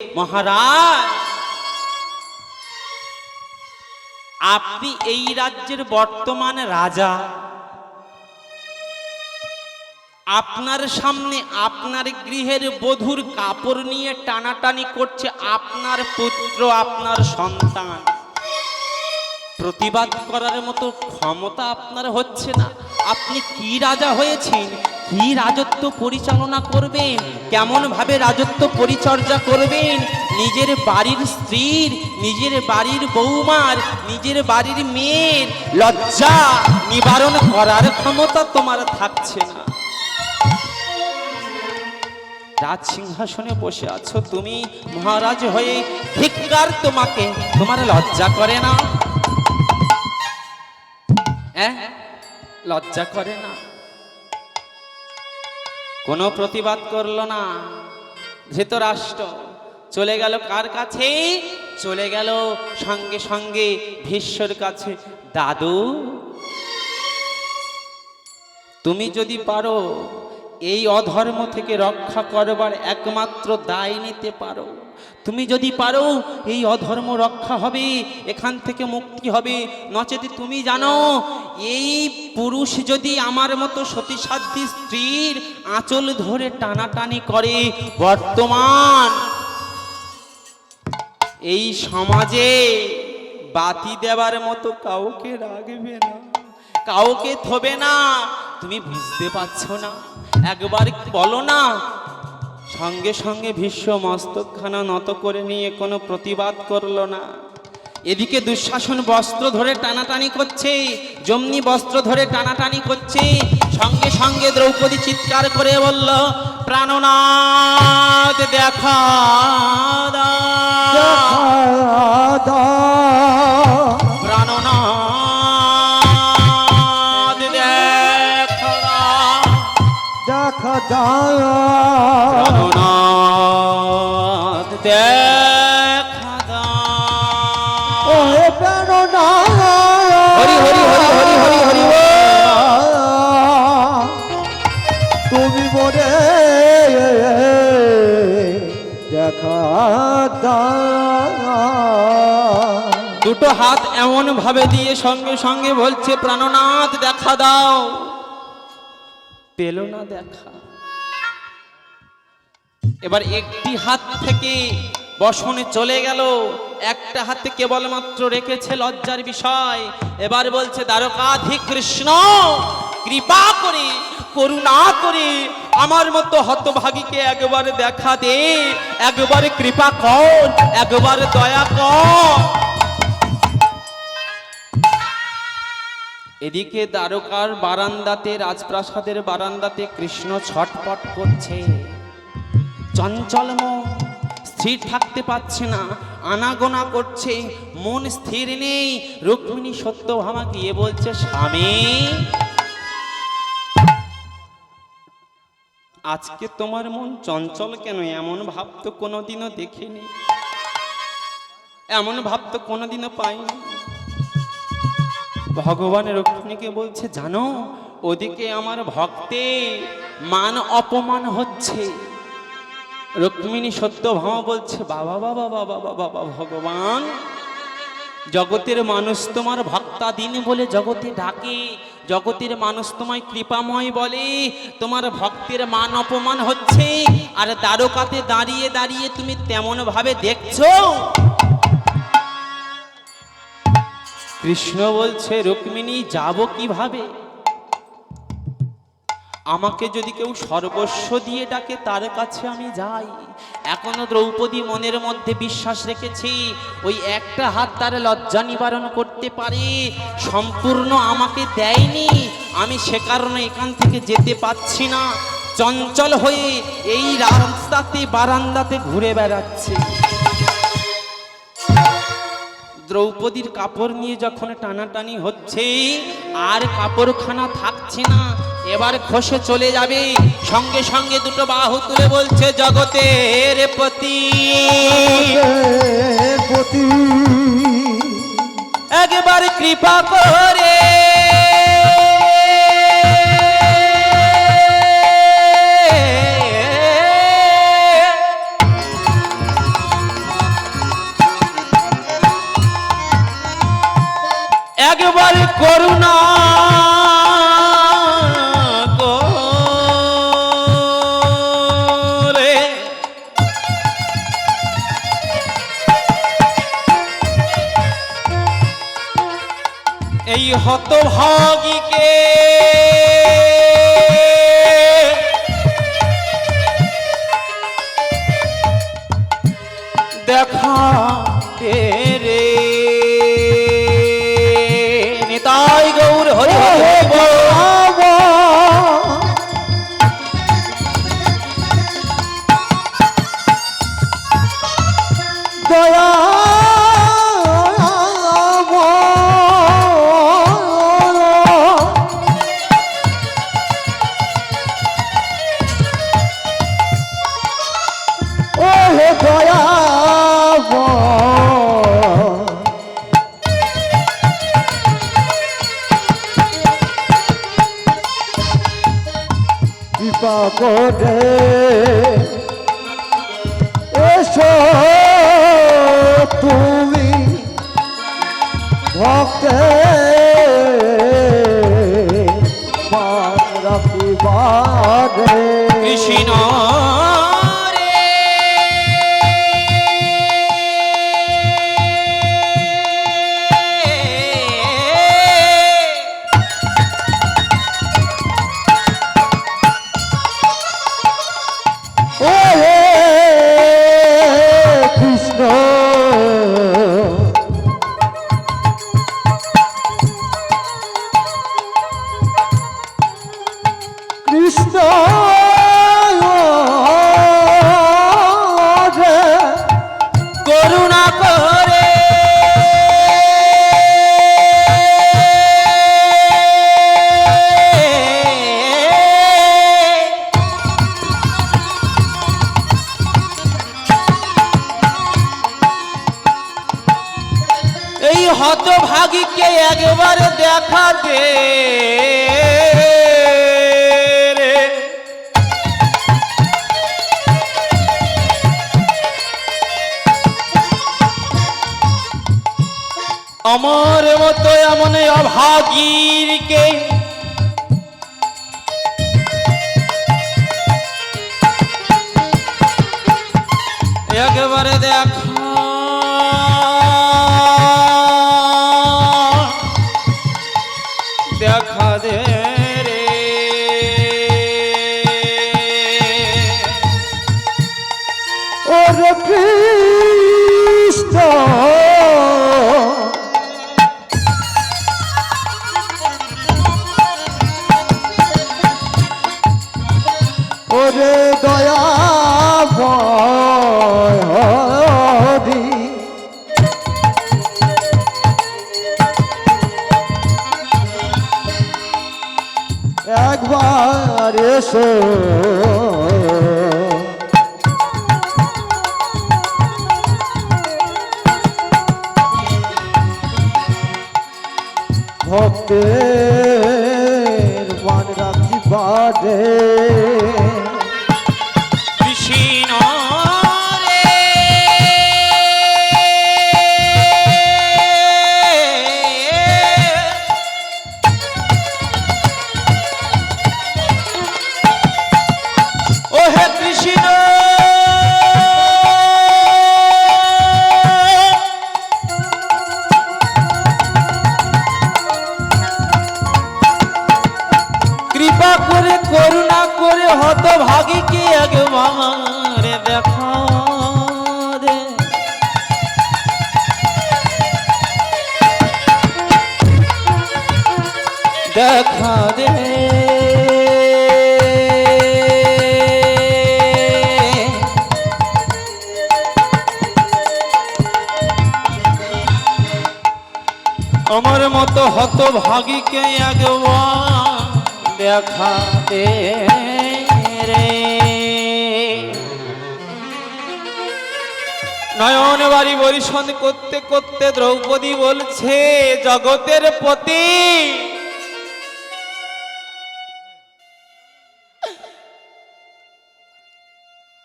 মহারাজ, আপনি এই রাজ্যের বর্তমান রাজা। আপনার সামনে আপনার গৃহের বধুর কাপড় নিয়ে টানাটানি করছে আপনার পুত্র, আপনার সন্তান। প্রতিবাদ করার মতো ক্ষমতা আপনার হচ্ছে না। আপনি কি রাজা হয়েছেন? কি রাজত্ব পরিচালনা করবেন? কেমনভাবে রাজত্ব পরিচর্যা করবেন? নিজের বাড়ির স্ত্রীর, নিজের বাড়ির বৌমার, নিজের বাড়ির মেয়ের লজ্জা নিবারণ করার ক্ষমতা তোমার থাকছে না। রাজ সিংহাসনে বসে আছো তুমি, মহারাজ হয়ে ধিক্কার তোমাকে, তোমার লজ্জা করে না। লজ্জা করে না। কোনো প্রতিবাদ করল না। ধৃতরাষ্ট্র চলে গেল কার কাছে? চলে গেল সঙ্গে সঙ্গে ভীষ্মর কাছে। দাদু, তুমি যদি পারো এই অধর্ম থেকে রক্ষা করবার একমাত্র দায় নিতে পারো। তুমি যদি পারো, এই অধর্ম রক্ষা হবে, এখান থেকে মুক্তি হবে। নচেত তুমি জানো, এই পুরুষ যদি আমার মতো সতীসাধ্যী স্ত্রীর আঁচল ধরে টানাটানি করে, বর্তমান এই সমাজে বাতি দেওয়ার মতো কাউকে রাখবে না, কাউকে থবে না। তুমি বুঝতে পারছ না। একবার বলো না। সঙ্গে সঙ্গে ভীষ্ম মস্তকখানা নত করে নিয়ে কোনো প্রতিবাদ করল না। এদিকে দুঃশাসন বস্ত্র ধরে টানাটানি করছে জমনি বস্ত্র ধরে টানাটানি করছে। সঙ্গে সঙ্গে দ্রৌপদী চিৎকার করে বলল, প্রাণনাথ দেখা দাও। প্রাণনাথ দেখা দাও। হরি হরি হরি হরি হরি হরি তুমি মোরে দেখা দাও দুটো হাত এমন ভাবে দিয়ে সঙ্গে সঙ্গে বলছে প্রাণনাথ দেখা দাও। পেল না দেখা। এবার একটি হাত থেকে বসনে চলে গেল। একটা হাতে কেবলমাত্র রেখেছে লজ্জার বিষয়। এবার বলছে দ্বারকাধিক কৃষ্ণ, কৃপা করে, করুণা করে আমার মতো হতভাগীকে একবার দেখা দে। একবার কৃপা কর, একবার দয়া কর। এদিকে দ্বারকার বারান্দাতে, রাজপ্রাসাদের বারান্দাতে কৃষ্ণ ছটপট করছে। চঞ্চল মন স্থির থাকতে পারছে না, আনাগোনা করছে, মন স্থির নেই। রুক্মিণী সত্যভামা গিয়ে বলছে, স্বামী, আজকে তোমার মন চঞ্চল কেন? এমন ভাব তো কোনোদিনও দেখিনি। এমন ভাব তো কোনোদিনও পাইনি। ভগবান রুক্মিণীকে বলছে, জানো, ওদিকে আমার ভক্তে মান অপমান হচ্ছে। রুক্মিণী সত্য সত্যভামা বলছে, বাবা বাবা বাবা বাবা বাবা, ভগবান, জগতের মানুষ তোমার ভক্তাদিন বলে জগতে ডাকে, জগতের মানুষ তোমায় কৃপাময় বলে, তোমার ভক্তের মান অপমান হচ্ছে, আর দ্বারকাতে দাঁড়িয়ে দাঁড়িয়ে তুমি তেমন ভাবে দেখছ? কৃষ্ণ বলছে, রুক্মিণী, যাব কীভাবে? আমাকে যদি কেউ সর্বস্ব দিয়ে ডাকে, তার কাছে আমি যাই। এখনও দ্রৌপদী মনের মধ্যে বিশ্বাস রেখেছি, ওই একটা হাত তার লজ্জা নিবারণ করতে পারে। সম্পূর্ণ আমাকে দেয়নি। আমি সে কারণে এখান থেকে যেতে পাচ্ছি না। চঞ্চল হয়ে এই রাস্তাতে, বারান্দাতে ঘুরে বেড়াচ্ছে। দ্রৌপদীর কাপড় নিয়ে যখন টানাটানি হচ্ছে আর কাপড়খানা থাকছে না এবার খসে চলে যাবে। সঙ্গে সঙ্গে দুটো বাহু তুলে বলছে জগতের পতি। পতি। একবার কৃপা করে এই হতভাগীকে একবার দেখা দে আমার মতো এমন অভাগীরকে একবারে দেখা ওরে দয়া হরি। একবার এসো। ভক্তের মান রাখিবারে কৃষ্ণ ভাগীকে একবার দেখা রে। নয়ন বাড়ি পরিশোধ করতে করতে দ্রৌপদী বলছে, জগতের পতি।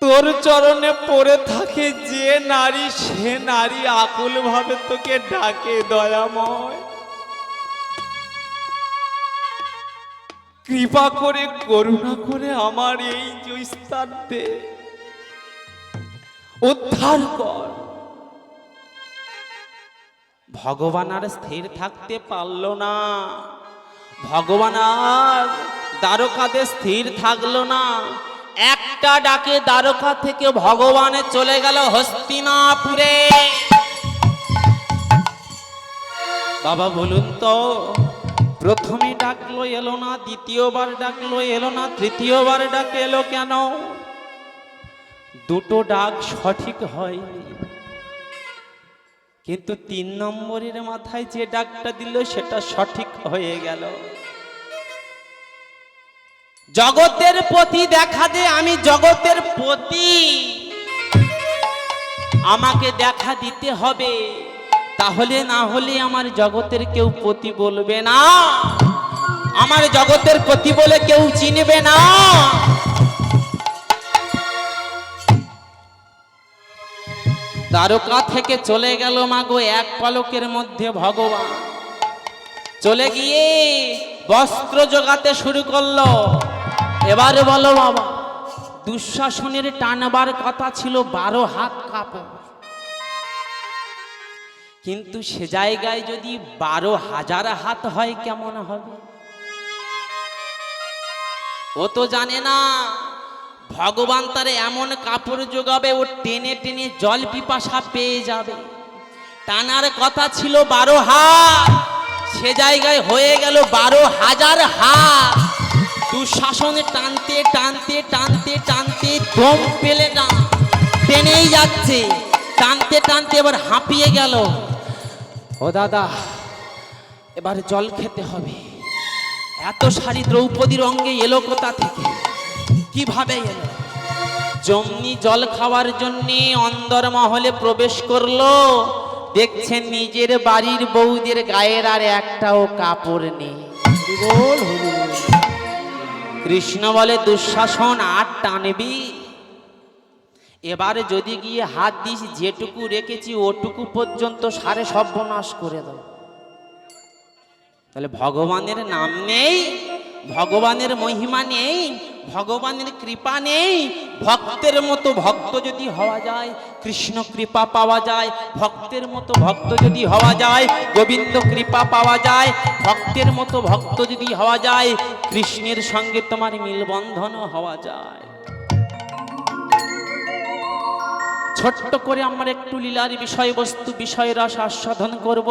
তোর চরণে পড়ে থাকে যে নারী, সে নারী আকুল ভাবে তোকে ডাকে, দয়াময়। কৃপা করে, করুণা করে আমার এই যে স্থানতে উদ্ধার কর। ভগবান আর স্থির থাকতে পারল না। ভগবান আর দ্বারকাতে স্থির থাকল না। একটা ডাকে দ্বারকা থেকে ভগবানে চলে গেল হস্তিনাপুরে। বাবা, বলুন তো প্রথমে ডাকলো, এলো না, দ্বিতীয়বার ডাকলো, এলো না, তৃতীয়বার ডাক এলো কেন? দুটো ডাক সঠিক হয়নি। কিন্তু তিন নম্বরের মাথায় যে ডাকটা দিল, সেটা সঠিক হয়ে গেল। জগতের প্রতি দেখা দে, আমি জগতের প্রতি। আমাকে দেখা দিতে হবে। তাহলে না হলে আমার জগতের কেউ পতি বলবে না। আমার জগতের পতি বলে কেউ চিনবে না। দ্বারকা থেকে চলে গেল মাগো এক পলকের মধ্যে ভগবান। চলে গিয়ে বস্ত্র জোগাতে শুরু করল। এবারে বলো বাবা, দুঃশাসনের টানবার কথা ছিল বারো হাত কাপড়। কিন্তু সে জায়গায় যদি বারো হাজার হাত হয়, কেমন হবে? ও তো জানে না, ভগবান তার এমন কাপড় যোগাবে ও টেনে টেনে জল পিপাসা পেয়ে যাবে। টানার কথা ছিল বারো হাত, সে জায়গায় হয়ে গেল বারো হাজার হাত। দুঃশাসনে টানতে টানতে টানতে টানতে দম পেলে না, টেনেই যাচ্ছে। টানতে টানতে এবার হাঁপিয়ে গেল। ও দাদা এবার জল খেতে হবে। এত শাড়ি দ্রৌপদীর অঙ্গে এলো কোথা থেকে? কীভাবে এলো? জমনি জল খাওয়ার জন্যে অন্দর মহলে প্রবেশ করল। দেখছেন নিজের বাড়ির বউদের গায়ের আর একটাও কাপড় নেই। কৃষ্ণ বলে দুঃশাসন আর টানবি? এবারে যদি গিয়ে হাত দিস, যেটুকু রেখেছি ওটুকু পর্যন্ত সারে সর্বনাশ করে দাও তাহলে ভগবানের নাম নেই, ভগবানের মহিমা নেই, ভগবানের কৃপা নেই, ভক্তের মতো ভক্ত যদি হওয়া যায়, কৃষ্ণ কৃপা পাওয়া যায়, ভক্তের মতো ভক্ত যদি হওয়া যায়, গোবিন্দ কৃপা পাওয়া যায়, ভক্তের মতো ভক্ত যদি হওয়া যায়, কৃষ্ণের সঙ্গে তোমার মিলবন্ধনও হওয়া যায়। ছোট্ট করে আমরা একটু লীলার বিষয়বস্তু বিষয় রস আস্বাদন করব।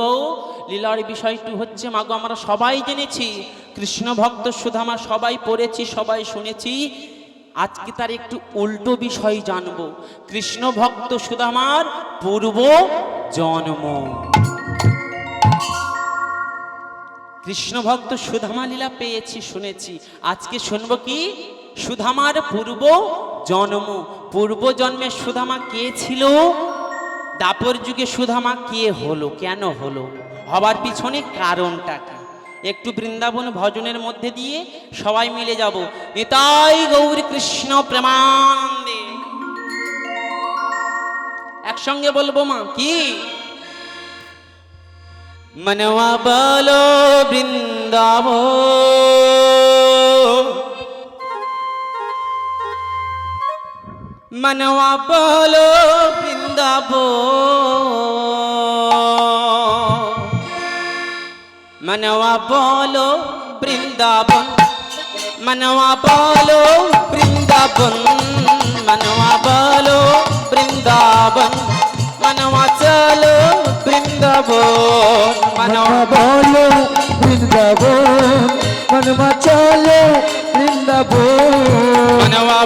লীলার বিষয়টি হচ্ছে, মাগো, আমরা সবাই জেনেছি, কৃষ্ণ ভক্ত সুধামা সবাই পড়েছি, সবাই শুনেছি। আজকে তার একটু উল্টো বিষয় জানব। কৃষ্ণ ভক্ত সুধামার পূর্ব জন্ম। কৃষ্ণ ভক্ত সুধামা লীলা পেয়েছি, শুনেছি। আজকে শুনব কি? সুধামার পূর্ব জন্ম। পূর্ব জন্মে সুধামা কে ছিল? দাপর যুগে সুধামা কে হলো? কেন হলো? হবার পিছনে কারণটা কি? একটু বৃন্দাবন ভজনের মধ্যে দিয়ে সবাই মিলে যাব। নিতাই গৌর কৃষ্ণ প্রেমানন্দে। একসঙ্গে বলব মা, কি? মনোয়া বলো বৃন্দাবন। మనవా పోలో బృందాబో మనవా పోలో బృందాబం మనవా పోలో బృందాబం మనవా పోలో బృందాబం మనవా చలో బృందాబో మనవా పోలో బృందాబో మనవా చలో బృందాబో మనవా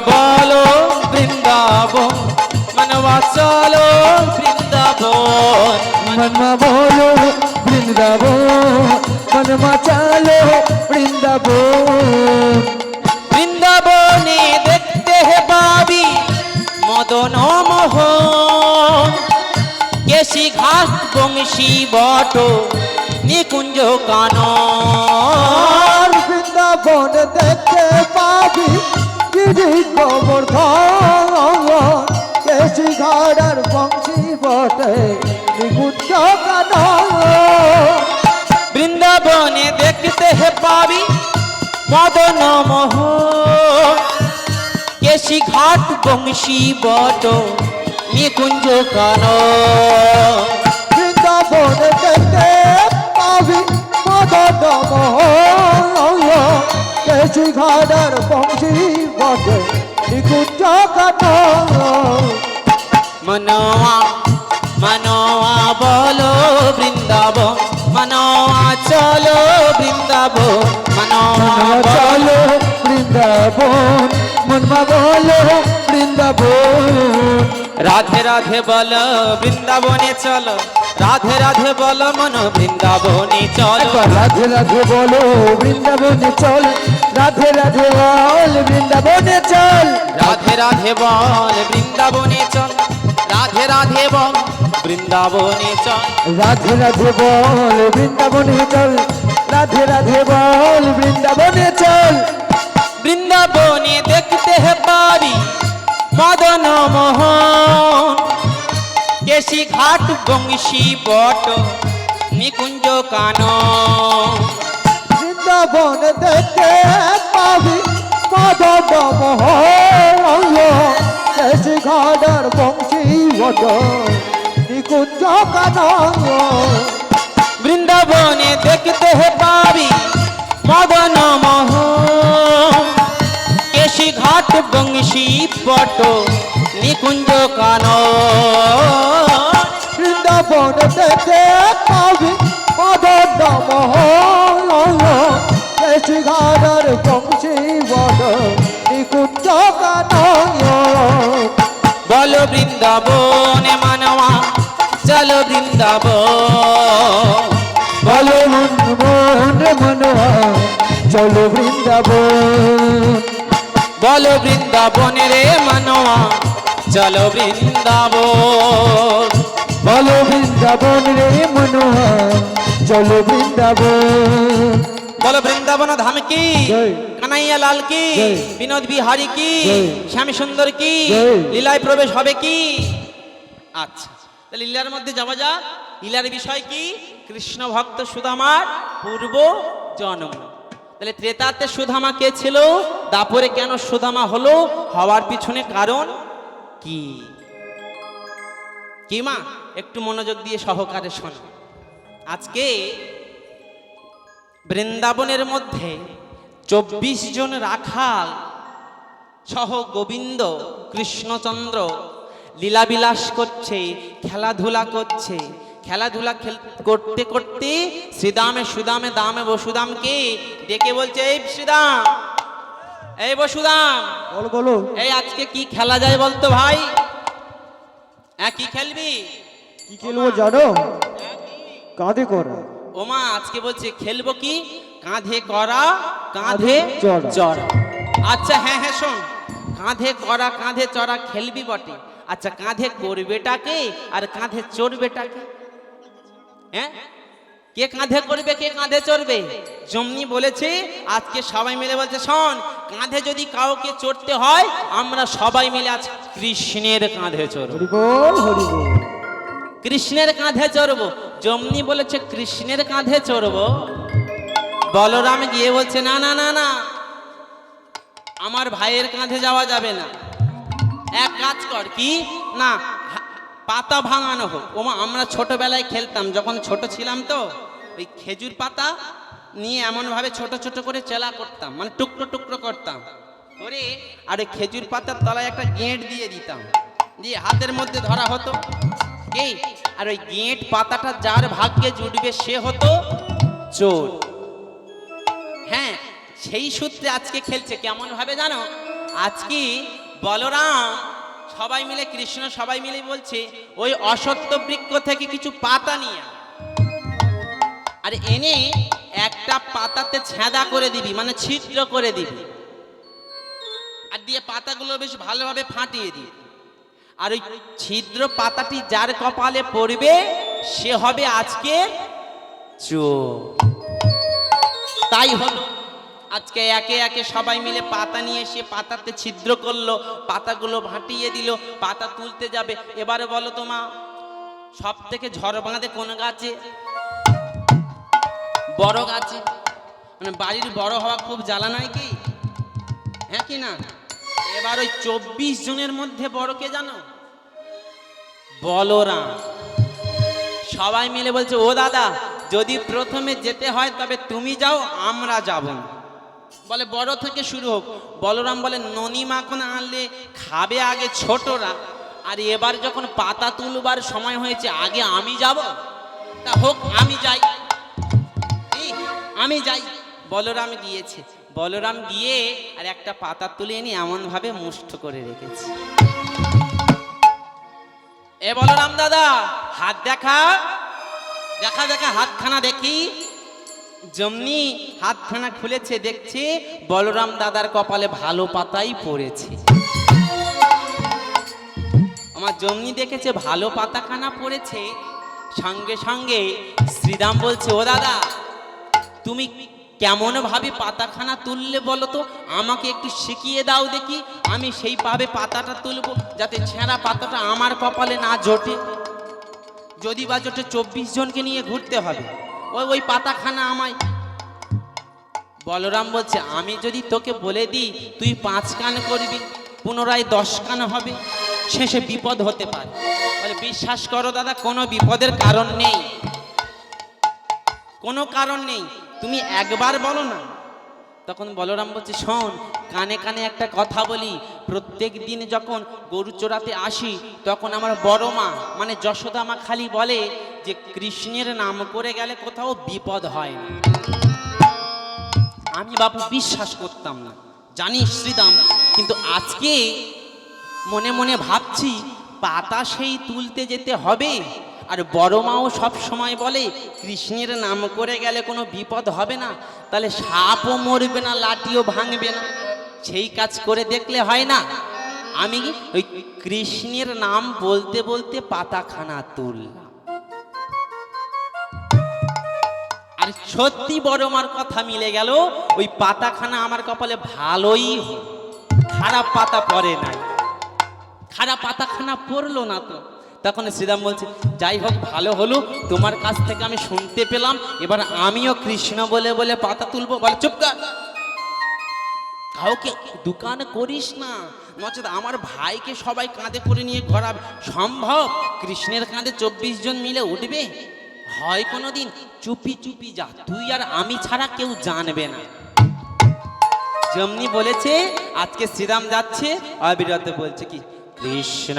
বৃন্দাবন মনবা চলো বৃন্দাবন। মনমা বলো বৃন্দাবন। মনমা দেখতে হে পাবি মদন মোহ কেশি ঘাস বংশী বট নিকুঞ্জ কান বৃন্দাবন দেখতে পাবি গিরি গোবর্ধন কেশি ঘাড়ার বংশী বটে নিকুঞ্জ কানন বৃন্দাবনে দেখতে হে পাবি মদন মোহ কেশি ঘাট বংশী বট নিকুঞ্জ কান। বৃন্দাবন দেখতে পাবি মদন মোহন ঘাটার বংশী বটে নিকুঞ্জ কানন মনোয়া মনোয়া বলো বৃন্দাবন মনোয়া চলো বৃন্দাবন মনোয়া চলো চলো বৃন্দাবন মনমা বলো বৃন্দাবন। রাধে রাধে বল বৃন্দাবনে চলো। রাধে রাধে বল মন বৃন্দাবনে চলো। রাধে রাধে বলো বৃন্দাবনে চল। রাধে রাধে বল বৃন্দাবনে চল। রাধে রাধে বল বৃন্দাবনে চল। রাধে রাধে বল বৃন্দাবনে চল। রাধে রাধে বল বৃন্দাবনে চল। রাধে রাধে বল বৃন্দাবনে চল। বৃন্দাবনে দেখতে হে পাবি মদন মোহন। কেশি ঘাট বংশী বট নিকুঞ্জ কান বৃন্দাবন দেখতে পাবি মদন মোহন কেশি ঘাটার বংশী বট নিকুঞ্জ কানন। বৃন্দাবনে দেখতে হে পাবি মদন মোহন কেশি ঘাট বংশী বট নিকুঞ্জ কান বৃন্দাবন দেখতে পাবি মদন মোহন কেশি ঘাটার বংশী বট নিকুঞ্জ কানন। বলো বৃন্দাবনে মানবা চলো বৃন্দাবন। বলো মন মন মনোয়া চলো বৃন্দাবন। বলো বৃন্দাবনে রে মানবা চলো বৃন্দাবন। বলো বৃন্দাবন রে মনোয়া চলো বৃন্দাবন। বলো বৃন্দাবন ধাম কি। কানাইয়া লাল কি। বিনোদ বিহারী কি। শ্যাম সুন্দর কি। লীলায় প্রবেশ হবে কি? আচ্ছা তাহলে লীলার মধ্যে যাওয়া যাক। লীলার বিষয় কি? কৃষ্ণ ভক্ত সুদামার পূর্ব জন্ম। তাহলে ত্রেতাতে সুধামা কে ছিল? দাপরে কেন সুদামা হলো? হওয়ার পিছনে কারণ? কি? কি মা? একটু মনোযোগ দিয়ে সহকারে শোনো। আজকে বৃন্দাবনের মধ্যে চব্বিশ জন রাখাল সহ গোবিন্দ, কৃষ্ণচন্দ্র লীলাবিলাস করছে, খেলাধুলা করছে। খেলাধুলা খেল করতে করতে শ্রীদামে সুদামে দামে বসুদামকে ডেকে বলছে, এই শ্রীদাম এই বসুদাম বলো বলো। এই আজকে কি খেলা যায় বলতো ভাই? হ্যাঁ কি খেলবি? কি খেলব জানো? কাঁধে করা। ওমা আজকে বলছে খেলব কি? কাঁধে করা কাঁধে চড়া। চড়া। আচ্ছা হ্যাঁ হ্যাঁ শোন। কাঁধে করা কাঁধে চড়া খেলবি বটে। আচ্ছা কাঁধে করবেটাকে আর কাঁধে চড়বেটাকে হ্যাঁ? কে কাঁধে করবে কে কাঁধে চড়বে? জমনি বলেছে আজকে সবাই মিলে বলছে শোন কাঁধে যদি কাউকে চড়তে হয় আমরা সবাই মিলে আজ কৃষ্ণের কাঁধে চড়ব। কৃষ্ণের কাঁধে চড়বো। জমনি বলেছে কৃষ্ণের কাঁধে চড়বো। বলরাম গিয়ে বলছে না না না না আমার ভাইয়ের কাঁধে যাওয়া যাবে না। এক কাজ কর কি? না পাতা ভাঙানো হোক। ওমা আমরা ছোটবেলায় খেলতাম যখন ছোট ছিলাম তো ওই খেজুর পাতা নিয়ে এমনভাবে ছোট ছোট করে চেলা করতাম মানে টুকরো টুকরো করতাম। করে আর ওই খেজুর পাতার তলায় একটা গেঁট দিয়ে দিতাম। দিয়ে হাতের মধ্যে ধরা হতো। কি আর ওই গেঁট পাতাটা যার ভাগ্যে জুটবে সে হতো চোর। হ্যাঁ সেই সূত্রে আজকে খেলছে কেমন ভাবে জানো? আজকে বলরাম সবাই মিলে, কৃষ্ণ সবাই মিলে বলছে, ওই অসত্য বৃক্ষ থেকে কিছু পাতা নিয়ে আর এনে একটা পাতাতে ছেঁদা করে দিবি মানে ছিদ্র করে দিবি। আর দিয়ে পাতাগুলো বেশ ভালোভাবে ফাটিয়ে দিবি। আর ওই ছিদ্র পাতাটি যার কপালে পড়বে, সে হবে আজকে চোর। তাই হলো, আজকে একে একে সবাই মিলে পাতা নিয়ে এসে পাতাতে ছিদ্র করল, পাতাগুলো ভাটিয়ে দিল, পাতা তুলতে যাবে। এবারে বলো তোমা সব থেকে ঝড় বাঁধে কোন গাছে? বড় গাছে। মানে বাড়ির বড় হওয়া খুব জ্বালা নাই কি? হ্যাঁ কি না? এবার ওই চব্বিশ জনের মধ্যে বড় কে জানো? বলরাম। সবাই মিলে বলছে, ও দাদা, যদি প্রথমে যেতে হয় তবে তুমি যাও, আমরা যাব বলে, বড় থেকে শুরু হোক। বলরাম বলে, ননি মাখন আনলে, খাবে আগে ছোটরা। আর এবার যখন পাতা তুলবার সময় হয়েছে, আগে আমি যাব? তা হোক, আমি যাই। আমি যাই। বলরাম গিয়েছে। বলরাম গিয়ে আর একটা পাতা তুলে এনে এমনভাবে মুষ্ঠ করে রেখেছে। এ বলরাম দাদা, হাত দেখা। দেখা দেখা, হাতখানা দেখি। যেমনি হাতখানা খুলেছে, দেখছে বলরাম দাদার কপালে ভালো পাতাই পড়েছে। আমার জমনি দেখেছে ভালো পাতাখানা পড়েছে, সঙ্গে সঙ্গে শ্রীরাম বলছে, ও দাদা তুমি কেমন ভাবে পাতাখানা তুললে বলো তো? আমাকে একটু শিখিয়ে দাও দেখি। আমি সেই পাবে পাতাটা তুলবো যাতে ছেঁড়া পাতাটা আমার কপালে না জোটে। যদি বা জোটে চব্বিশ জনকে নিয়ে ঘুরতে হবে। ওই ওই পাতাখানা আমায়। বলরাম বলছে, আমি যদি তোকে বলে দিই, তুই পাঁচ কান করবি, পুনরায় দশ কান হবে, শেষে বিপদ হতে পারে। বলে, বিশ্বাস করো দাদা, কোনো বিপদের কারণ নেই। কোনো কারণ নেই। তুমি একবার বলো না। তখন বলরাম বলছে, শোন, কানে কানে একটা কথা বলি। প্রত্যেক দিন যখন গরু চোরাতে আসি, তখন আমার বড় মা মানে যশোদা মা খালি বলে যে, কৃষ্ণের নাম করে গেলে কোথাও বিপদ হয় না। আমি বাবু বিশ্বাস করতাম না। জানিস শ্রীদাম, কিন্তু আজকে মনে মনে ভাবছি, পাতা সেই তুলতে যেতে হবে। আর বড় মাও সব সময় বলে, কৃষ্ণের নাম করে গেলে কোনো বিপদ হবে না, তাহলে সাপও মরবে না, লাঠিও ভাঙবে না। সেই কাজ করে দেখলে হয় না। আমি ওই কৃষ্ণের নাম বলতে বলতে পাতাখানা তুললাম। আর সত্যি বড় মার কথা মিলে গেল, ওই পাতাখানা আমার কপালে ভালোই খারাপ পাতা পড়ে নাই। খারাপ পাতাখানা পড়ল না তো। তখন শ্রীরাম বলছে, যাই হোক, ভালো হলো। তোমার কাছ থেকে আমি শুনতে পেলাম। এবার আমিও কৃষ্ণ বলে বলে পাতা তুলবো। বলে, চুপ কাউকে দোকান করিস না। নচেত আমার ভাইকে সবাই কাঁধে করে নিয়ে ঘোরাবে সম্ভব। কৃষ্ণের কাঁধে চব্বিশ জন মিলে উঠবে। হয় কোনো দিন চুপি চুপি যা। তুই আর আমি ছাড়া কেউ জানবে না। যেমনি বলেছে, আজকে শ্রীরাম যাচ্ছে। অবিরত বলছে কি, কৃষ্ণ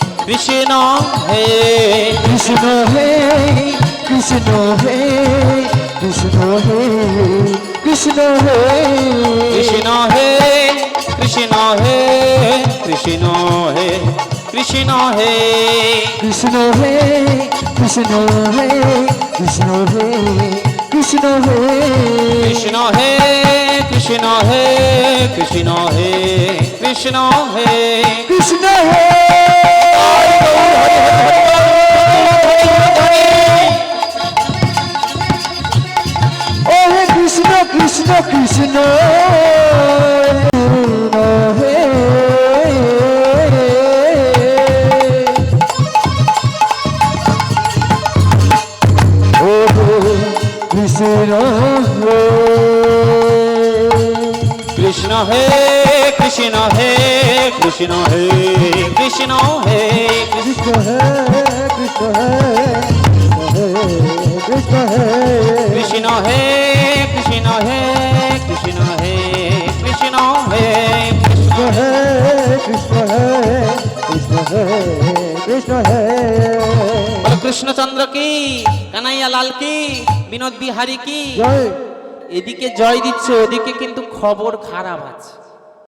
কৃষ্ণ হে কৃষ্ণ হে কৃষ্ণ হে কৃষ্ণ হে কৃষ্ণ হে কৃষ্ণ হে কৃষ্ণ হে কৃষ্ণ হে কৃষ্ণ হে কৃষ্ণ হে কৃষ্ণ হে কৃষ্ণ হে কৃষ্ণ হে কৃষ্ণ হে কৃষ্ণ হে কৃষ্ণ হে কৃষ্ণ হে কৃষ্ণ হে কৃষ্ণ কৃষ্ণ কৃষ্ণ কৃষ্ণ হে কৃষ্ণ হে কৃষ্ণ হে কৃষ্ণ হে কৃষ্ণ হে কৃষ্ণ হে কৃষ্ণ হে কৃষ্ণ হে কৃষ্ণ হে কৃষ্ণ হে কৃষ্ণ হে কৃষ্ণ হে কৃষ্ণ হে বলো কৃষ্ণচন্দ্র কি কানাইয়া লাল কি বিনোদ বিহারী কি এদিকে জয় দিচ্ছে ওদিকে কিন্তু খবর খারাপ আছে